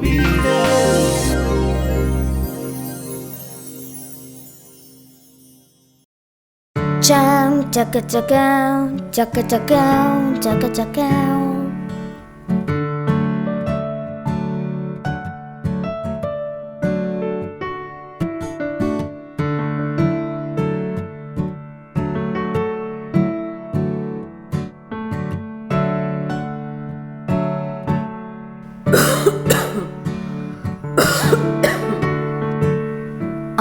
bebidas. Jam, chaka chaka, chaka chaka, chaka chaka.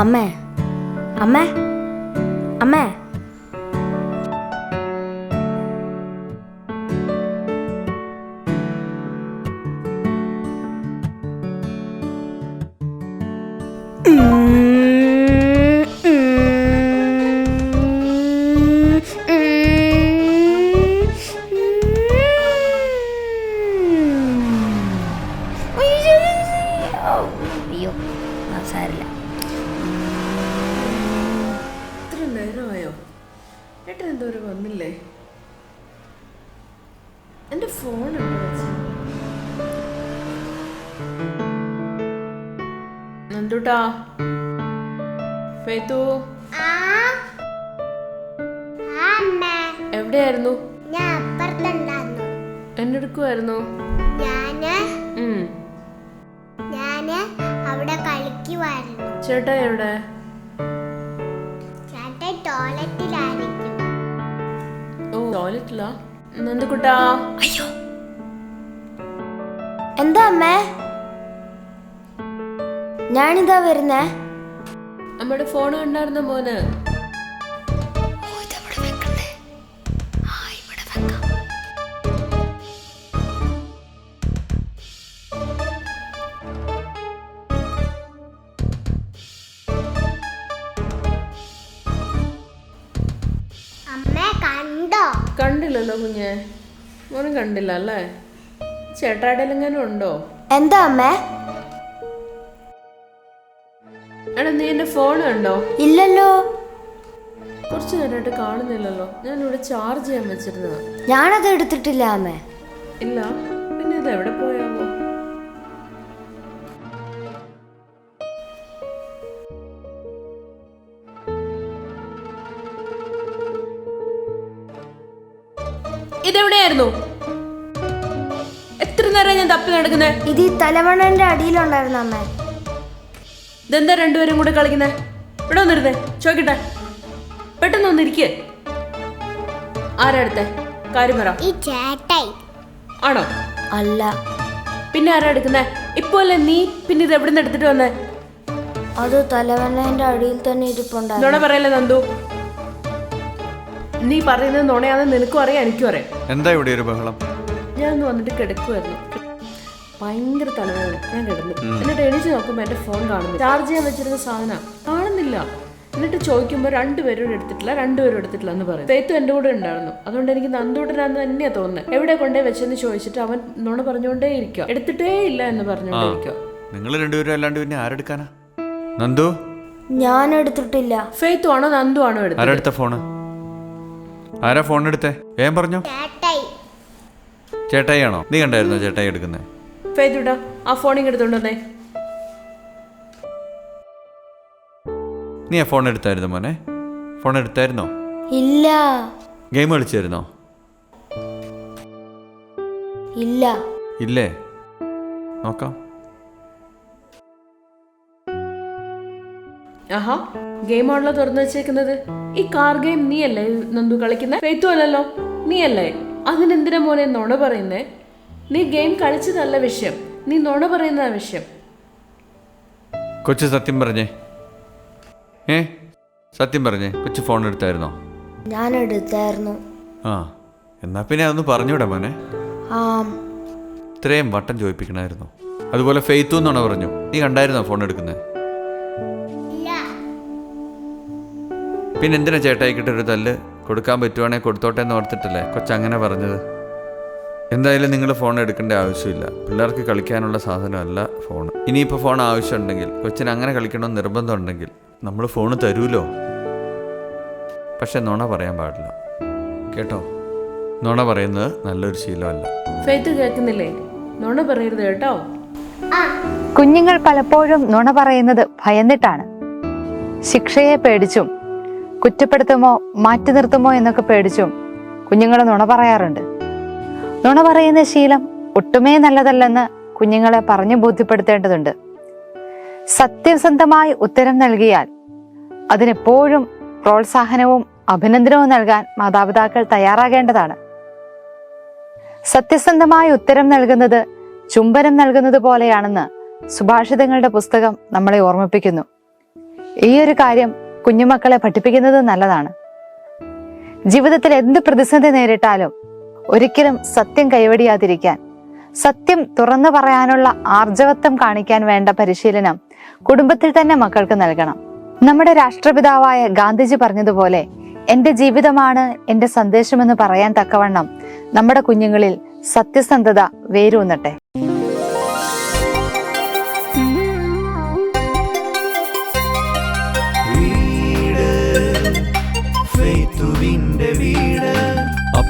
അമ്മേ അമ്മേ അമ്മേ അയ്യോ സാരില്ല എന്തോരം വന്നില്ലേ? എന്റെ ഫോൺ എന്തുട്ടാ നന്ദുട്ടാ. ഫേത്തു എവിടെയായിരുന്നു? എന്നെടുക്കുമായിരുന്നു അവിടെ കളിക്കുമായിരുന്നു ചേട്ടാ എവിടെ? ചേട്ടൻ ടോയ്ലറ്റിലായിരിക്കും ഓ ടോയ്ലറ്റിലാ നന്ദുക്കുട്ടാ അയ്യോ. എന്താ അമ്മേ? ഞാനിതാ വരുന്നേ. നമ്മുടെ ഫോൺ കണ്ടായിരുന്ന മോന്? അമ്മ കണ്ടോ? കണ്ടില്ലല്ലോ കുഞ്ഞെ. മോനും കണ്ടില്ല അല്ലേ? ചേട്ടാടെങ്ങനെ ഉണ്ടോ? എന്താ അമ്മേ? എടാ നീ എന്റെ ഫോൺ ഉണ്ടോ ഇല്ലല്ലോ. കുറച്ചു നേരമായിട്ട് കാണുന്നില്ലല്ലോ. ഞാൻ ഇവിടെ ചാർജ് ചെയ്യാൻ വെച്ചിരുന്നത്. ഞാനത് എടുത്തിട്ടില്ല അമ്മേ. ഇല്ല. പിന്നെ ഇത് എവിടെ പോയാവോ? ഇതെവിടെയായിരുന്നു? എത്ര നേരം ഞാൻ തപ്പി നടക്കുന്നേ? ഇത് ഈ തലമണന്റെ അടിയിലുണ്ടായിരുന്നു അമ്മ. ഇതെന്താ രണ്ടുപേരും കൂടെ കളിക്കുന്നേ? ഇവിടെ വന്നിരുന്നേ ചോദിക്കട്ടെ. പെട്ടെന്ന് വന്നിരിക്കേ ആരാടുത്തെ കാര്യം പറ. ഈ ചേട്ടായി. ആണോ? അല്ല. പിന്നെ ആരാ എടുക്കുന്നേ? ഇപ്പോ അല്ലേ നീ പിന്നെ ഇത് എവിടെ നിന്ന് എടുത്തിട്ട് വന്നേ? അത് തലവണ്ണന്റെ അടിയിൽ തന്നെ ഇരിപ്പുണ്ടായിരുന്നു. പറയല്ലേ നന്ദു? നീ പറയുന്നത് നുണയാണെന്ന് നിനക്കും അറിയാം എനിക്കും അറിയാം. എന്താ ഇവിടെ ഒരു ബഹളം? ഞാൻ ഒന്ന് വന്നിട്ട് കിടക്കുമായിരുന്നു ഭയങ്കര തലവേദന. ഞാൻ കിടന്നു. എന്നിട്ട് എണീച്ച് നോക്കുമ്പോൾ എന്റെ ഫോൺ കാണുന്നു. ചാർജ് ചെയ്യാൻ വെച്ചിരുന്ന സാധനം. കാണുന്നില്ല. എന്നിട്ട് ചോദിക്കുമ്പോൾ രണ്ടുപേരും എടുത്തിട്ടില്ല രണ്ടുപേരും എടുത്തിട്ടില്ല എന്ന് പറയും. തേത്തു എന്റെ കൂടെ ഉണ്ടായിരുന്നു. അതുകൊണ്ട് എനിക്ക് നന്ദൂട്ടനാന്ന് തന്നെയാ തോന്നുന്നത് എവിടെ കൊണ്ടേ വെച്ചെന്ന് ചോദിച്ചിട്ട് അവൻ നുണ പറഞ്ഞുകൊണ്ടേ ഇരിക്കുക എടുത്തിട്ടേ ഇല്ല എന്ന് പറഞ്ഞുകൊണ്ടിരിക്കുക നിങ്ങൾ രണ്ടുപേരും അല്ലാണ്ട് പിന്നെ ആരെടുക്കാനാ? നന്ദു? ഞാൻ എടുത്തിട്ടില്ല ഫെയ്ത്തു ആണോ നന്ദു ആണോ എടുത്തത്? ആരെടുത്ത ഫോണ്? ആരാ ഫോൺ എടുത്തേ? വേഗം പറഞ്ഞോ. ചേട്ടായി. ചേട്ടായി ആണോ നീ കണ്ടായിരുന്നോ ചേട്ടായി എടുക്കുന്നത് ആ ഫോൺ ഇങ്ങനെ നീ ആ ഫോൺ എടുത്തായിരുന്നു മോനെ? ഫോൺ എടുത്തായിരുന്നോ? ഇല്ല. ഗെയിം കളിച്ചായിരുന്നോ? ഇല്ല. ഇല്ലേ? നോക്കാം. ആഹാ ഗെയിം ആണല്ലോ തുറന്നു വെച്ചേക്കുന്നത്. ഈ കാർ ഗെയിം നീ അല്ലേ നന്ദു കളിക്കുന്ന? ഫെയ്ത്തു അല്ലല്ലോ നീയല്ലേ? അതിനെന്തിനാ മോനെ നുണ പറയുന്നേ? നീ ഗെയിം കളിച്ചതല്ല വിഷയം നീ നുണ പറയുന്ന വിഷയം. കൊച്ചു സത്യം പറഞ്ഞേ. ഏ? സത്യം പറഞ്ഞേ കൊച്ചു ഫോൺ എടുത്തായിരുന്നോ? ഞാൻ എടുത്തായിരുന്നു. ആ എന്നാ പിന്നെ അതൊന്ന് പറഞ്ഞൂടെ മോനെ. ആ. ഇത്രയും വട്ടം ചോദിപ്പിക്കണമായിരുന്നു അതുപോലെ ഫെയ്ത്തു എന്നാണ് പറഞ്ഞു. നീ കണ്ടായിരുന്നോ ഫോൺ എടുക്കുന്നത് പിന്നെ എന്തിനാ ചേട്ടായിക്കിട്ട് ഒരു തല്ല്? കൊടുക്കാൻ പറ്റുവാണെങ്കിൽ കൊടുത്തോട്ടെ എന്ന് ഓർത്തിട്ടല്ലേ കൊച്ചങ്ങനെ പറഞ്ഞത്? എന്തായാലും നിങ്ങൾ ഫോൺ എടുക്കേണ്ട ആവശ്യമില്ല. പിള്ളേർക്ക് കളിക്കാനുള്ള സാധനമല്ല ഫോൺ. ഇനിയിപ്പോൾ ഫോൺ ആവശ്യമുണ്ടെങ്കിൽ കൊച്ചിന് അങ്ങനെ കളിക്കണമെന്ന് നിർബന്ധമുണ്ടെങ്കിൽ നമ്മൾ ഫോൺ തരൂലോ? പക്ഷെ നുണ പറയാൻ പാടില്ല. കേട്ടോ? നുണ പറയുന്നത് നല്ലൊരു ശീലമല്ല. ഫെയ്ത്ത് കേൾക്കുന്നില്ലേ? നുണ പറയരുത് കേട്ടോ. ആ. കുഞ്ഞുങ്ങൾ പലപ്പോഴും നുണ പറയുന്നത് ഭയന്നിട്ടാണ്. ശിക്ഷയെ പേടിച്ചും കുറ്റപ്പെടുത്തുമോ മാറ്റി നിർത്തുമോ എന്നൊക്കെ പേടിച്ചും കുഞ്ഞുങ്ങൾ നുണ പറയാറുണ്ട്. നുണ പറയുന്ന ശീലം ഒട്ടുമേ നല്ലതല്ലെന്ന് കുഞ്ഞുങ്ങളെ പറഞ്ഞു ബോധ്യപ്പെടുത്തേണ്ടതുണ്ട്. സത്യസന്ധമായി ഉത്തരം നൽകിയാൽ അതിനെപ്പോഴും പ്രോത്സാഹനവും അഭിനന്ദനവും നൽകാൻ മാതാപിതാക്കൾ തയ്യാറാകേണ്ടതാണ്. സത്യസന്ധമായി ഉത്തരം നൽകുന്നത് ചുംബനം നൽകുന്നത് പോലെയാണെന്ന് സുഭാഷിതങ്ങളുടെ പുസ്തകം നമ്മളെ ഓർമ്മിപ്പിക്കുന്നു. ഈ ഒരു കാര്യം കുഞ്ഞുമക്കളെ പഠിപ്പിക്കുന്നത് നല്ലതാണ്. ജീവിതത്തിൽ എന്ത് പ്രതിസന്ധി നേരിട്ടാലും ഒരിക്കലും സത്യം കൈവടിയാതിരിക്കാൻ സത്യം തുറന്നു പറയാനുള്ള ആർജവത്വം കാണിക്കാൻ വേണ്ട പരിശീലനം കുടുംബത്തിൽ തന്നെ മക്കൾക്ക് നൽകണം. നമ്മുടെ രാഷ്ട്രപിതാവായ ഗാന്ധിജി പറഞ്ഞതുപോലെ എന്റെ ജീവിതമാണ് എന്റെ സന്ദേശമെന്ന് പറയാൻ തക്കവണ്ണം നമ്മുടെ കുഞ്ഞുങ്ങളിൽ സത്യസന്ധത വേരൂന്നട്ടെ.